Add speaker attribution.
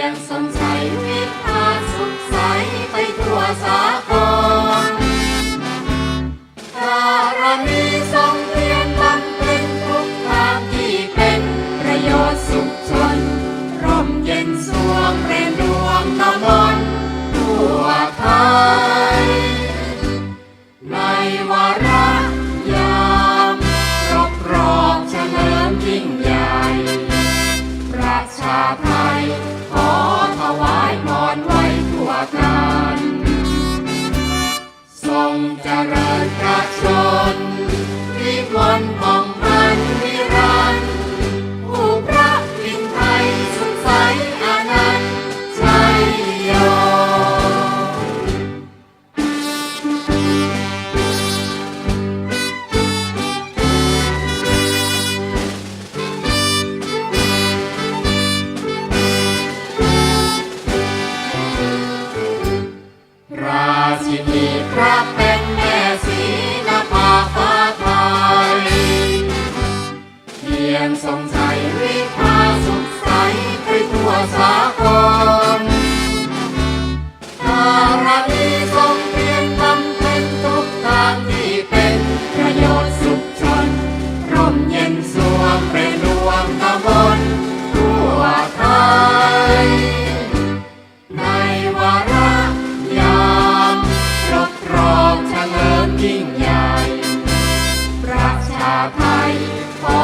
Speaker 1: ยงสงสัยวิพาสุขใสไปทั่วสาค จริญพระชน ใสวิภาสุขใสไปทั่วสากลดารณีทรงเพียรบำเพ็ทุกทางที่เป็นประโยชน์สุขชนร่มเย็นสวงเป็นดวงตะบนทั่วไทย ในวาระยามรบรองเฉลิมยิ่งใหญ่ ประชาไทยขอ